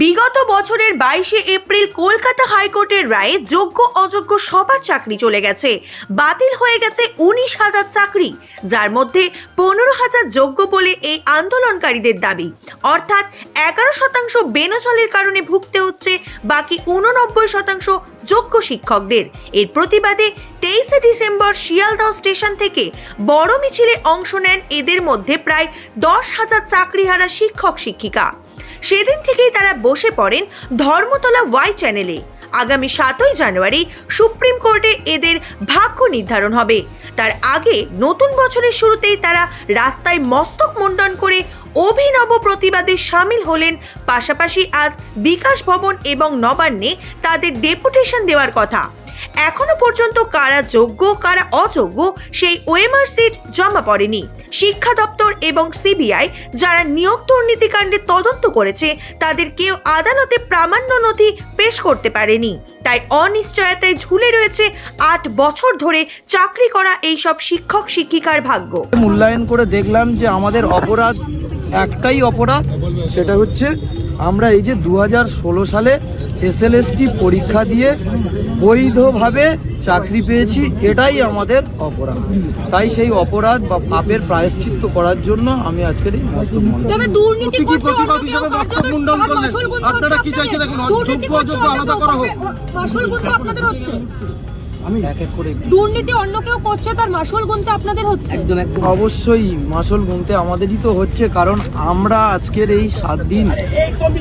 বিগত বছরের বাইশে এপ্রিল কলকাতা হাইকোর্টের রায়ে যোগ্য অযোগ্য সবার চাকরি চলে গেছে। বাতিল হয়ে গেছে উনিশ হাজার চাকরি, যার মধ্যে পনেরো হাজার যোগ্য বলে এই আন্দোলনকারীদের দাবি। অর্থাৎ এগারো শতাংশ বেনচলের কারণে ভুগতে হচ্ছে, বাকি উননব্বই শতাংশ যোগ্য শিক্ষকদের। এর প্রতিবাদে তেইশে ডিসেম্বর শিয়ালদহ স্টেশন থেকে বড় মিছিলে অংশ নেন এদের মধ্যে প্রায় দশ হাজার চাকরিহারা শিক্ষক শিক্ষিকা সেদিন থেকেই তারা বসে পড়েন ধর্মতলা ওয়াই চ্যানেলে। আগামী সাতই জানুয়ারি সুপ্রিম কোর্টে এদের ভাগ্য নির্ধারণ হবে। তার আগে নতুন বছরের শুরুতেই তারা রাস্তায় মস্তক মুন্ডন করে অভিনব প্রতিবাদে সামিল হলেন। পাশাপাশি আজ বিকাশ ভবন এবং নবান্নে তাদের ডেপুটেশন দেওয়ার কথা। এখনও পর্যন্ত কারা যোগ্য, কারা অযোগ্য, সেই ওএমআর সিট জমা পড়েনি। শিক্ষা দপ্তর এবং সিবিআই যারা নিয়োগ দুর্নীতিকাণ্ডে তদন্ত করেছে, তাদের কেউ আদালতে প্রামাণ্য নথি পেশ করতে পারেনি। তাই অনিশ্চয়তায় ঝুলে রয়েছে আট বছর ধরে চাকরি করা এইসব শিক্ষক শিক্ষিকার ভাগ্য। মূল্যায়ন করে দেখলাম যে আমাদের অপরাধ একটাই অপরাধ, সেটা হচ্ছে আমরা এই যে দু হাজার ষোলো সালে এসএলএসটি পরীক্ষা দিয়ে বৈধভাবে চাকরি পেয়েছি এটাই আমাদের অপরাধ। তাই সেই অপরাধ বা পাপের প্রায়শ্চিত্ত করার জন্য আমি আজকের এই আপনারা কি চাইছেন এখন? দুর্নীতি অযোগ্য আলাদা করা হোক। আমি? এক এক করে দুর্নীতি অন্য কেউ করছে তার মাসুল গুনতে আপনাদের হচ্ছে? একদম একদম। অবশ্যই মাসল গুনতে আমাদেরই তো হচ্ছে কারণ আমরা আজকের এই সাত দিন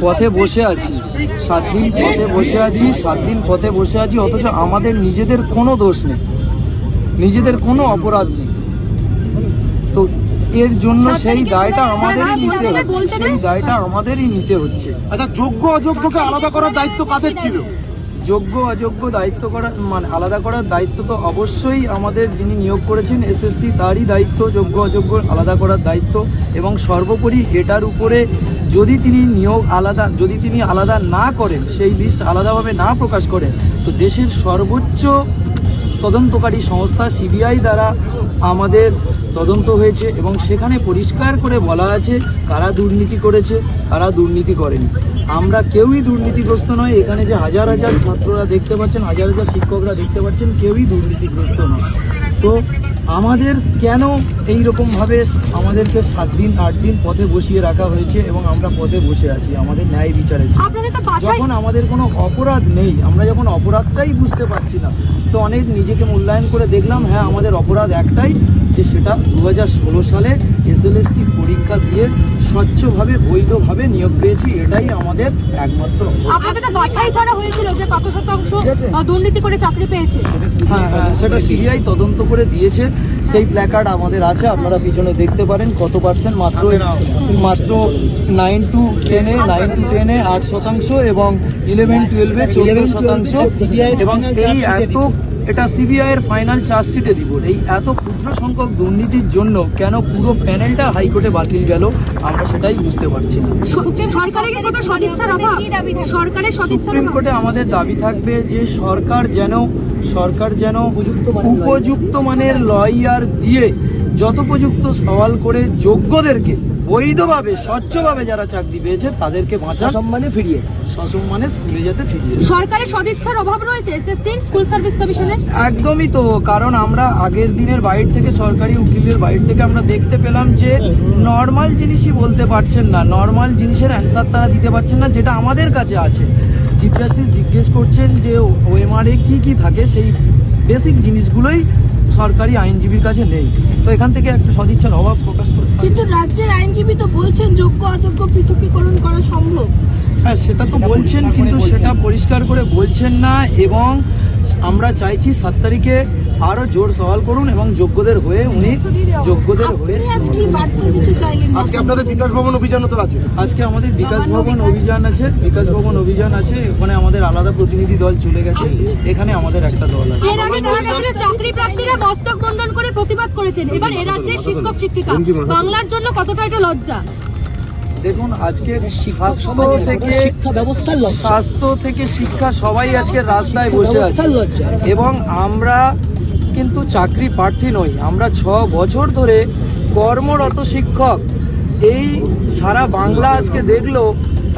পথে বসে আছি। সাত দিন পথে বসে আছি সাত দিন পথে বসে আছি অথচ আমাদের নিজেদের কোনো দোষ নেই। নিজেদের কোনো অপরাধ নেই। তো এর জন্য সেই দায়টা আমাদেরই নিতে হচ্ছে। সেই দায়টা আমাদেরই নিতে হচ্ছে। আচ্ছা যোগ্য অযোগ্যকে আলাদা করার দায়িত্ব কাদের ছিল? যোগ্য, অযোগ্য দায়িত্ব করার মানে আলাদা করার দায়িত্ব তো অবশ্যই আমাদের যিনি নিয়োগ করেছেন এসএসসি তারই দায়িত্ব, যোগ্য, অযোগ্য, আলাদা করার দায়িত্ব। এবং সর্বোপরি এটার উপরে যদি তিনি নিয়োগ আলাদা, যদি তিনি আলাদা না করেন, সেই লিস্ট আলাদাভাবে না প্রকাশ করেন, তো দেশের সর্বোচ্চ তদন্তকারী সংস্থা সিবিআই দ্বারা আমাদের তদন্ত হয়েছে এবং সেখানে পরিষ্কার করে বলা আছে কারা দুর্নীতি করেছে কারা দুর্নীতি করেনি। আমরা কেউই দুর্নীতিগ্রস্ত নয় এখানে যে হাজার হাজার ছাত্ররা দেখতে পাচ্ছেন হাজার হাজার শিক্ষকরা দেখতে পাচ্ছেন কেউই দুর্নীতিগ্রস্ত নয়। তো আমাদের কেন এই রকমভাবে আমাদেরকে সাত দিন আট দিন পথে বসিয়ে রাখা হয়েছে এবং আমরা পথে বসে আছি? আমাদের ন্যায় বিচারের যখন আমাদের কোনো অপরাধ নেই আমরা যখন অপরাধটাই বুঝতে পারছি না তো অনেক নিজেকে মূল্যায়ন করে দেখলাম হ্যাঁ আমাদের অপরাধ একটাই যে সেটা দু হাজার ষোলো সালে এসএলএসটি পরীক্ষা দিয়ে স্বচ্ছভাবে বৈধভাবে নিয়োগ পেয়েছি এটাই আমাদের একমাত্র আপনাদের বাছাই করা হয়েছিল যে কত শতাংশ আহ, দুর্নীতি করে চাকরি পেয়েছে। হ্যাঁ হ্যাঁ সেটা সিবিআই তদন্ত করে দিয়েছে। সেই প্ল্যাকার্ড আমাদের আছে আপনারা পিছনে দেখতে পারেন কত পার্সেন্ট মাত্র মাত্র নাইন টু টেনে নাইন টু টেনে আট শতাংশ এবং ইলেভেন টুয়েলভে চোদ্দ শতাংশ এবং এই এত এটা সিবিআইয়ের এর ফাইনাল চার্জশিটে দিব এই এত ক্ষুদ্র সংখ্যক দুর্নীতির জন্য কেন পুরো প্যানেলটা হাইকোর্টে বাতিল গেল আমরা সেটাই বুঝতে পারছি না। সরকারের কি কোনো সদিচ্ছার অভাব? সরকারের সদিচ্ছার সুপ্রিম কোর্টে আমাদের দাবি থাকবে যে সরকার যেন সরকার যেন উপযুক্ত মানের লয়ার দিয়ে যথোপযুক্ত সওয়াল করে যোগ্যদেরকে বৈধভাবে স্বচ্ছভাবে যারা চাকরি পেয়েছে তাদেরকে ভাষা সম্মানে ফিরিয়ে। সসম্মানে স্কুলে যেতে ফিরিয়ে সরকারের সদিচ্ছার অভাব রয়েছে এসএসসি স্কুল সার্ভিস কমিশনের একদমই তো কারণ আমরা আগের দিনের বাইর থেকে সরকারি উকিলের বাইর থেকে আমরা দেখতে পেলাম যে নর্মাল জিনিসই বলতে পারছেন না। নর্মাল জিনিসের অ্যান্সার তারা দিতে পারছেন না যেটা আমাদের কাছে আছে। চিফ জাস্টিস জিজ্ঞেস করছেন যে ওএমআরএ কি কি থাকে? সেই বেসিক জিনিসগুলোই সরকারি আইনজীবীর কাছে নেই। তো এখান থেকে একটা সদিচ্ছার অভাব প্রকাশ করতে কিন্তু রাজ্যের আইনজীবী তো বলছেন যোগ্য অযোগ্য পৃথকীকরণ করা সম্ভব। হ্যাঁ সেটা তো বলছেন কিন্তু সেটা পরিষ্কার করে বলছেন না এবং আমরা চাইছি সাত তারিখে আরও জোর সওয়াল করুন এবং যোগ্যদের হয়ে উনি যোগ্যদের হয়ে আজকে আপনাদের বিকাশ ভবন অভিযানও তো আছে। আজকে আমাদের বিকাশ ভবন অভিযান আছে বিকাশ ভবন অভিযান আছে ওখানে আমাদের আলাদা প্রতিনিধি দল চলে গেছে এখানে আমাদের একটা দল আছে। এর আগে চাকরি প্রার্থীরা মস্তক বন্ধন করে প্রতিবাদ করেছেন। এবার এ রাজ্যের শিক্ষক শিক্ষিকা বাংলার জন্য কতটা এটা লজ্জা? দেখুন আজকে স্বাস্থ্য থেকে শিক্ষা ব্যবস্থার স্বাস্থ্য থেকে শিক্ষা সবাই আজকে রাস্তায় বসে আছে। এবং আমরা কিন্তু চাকরি প্রার্থী নই আমরা ছ বছর ধরে কর্মরত শিক্ষক। এই সারা বাংলা আজকে দেখল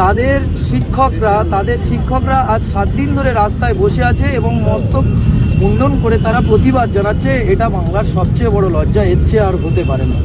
তাদের শিক্ষকরা তাদের শিক্ষকরা আজ সাত দিন ধরে রাস্তায় বসে আছে এবং মস্তক মুন্ডন করে তারা প্রতিবাদ জানাচ্ছে। এটা বাংলার সবচেয়ে বড় লজ্জা এর চেয়ে আর হতে পারে না।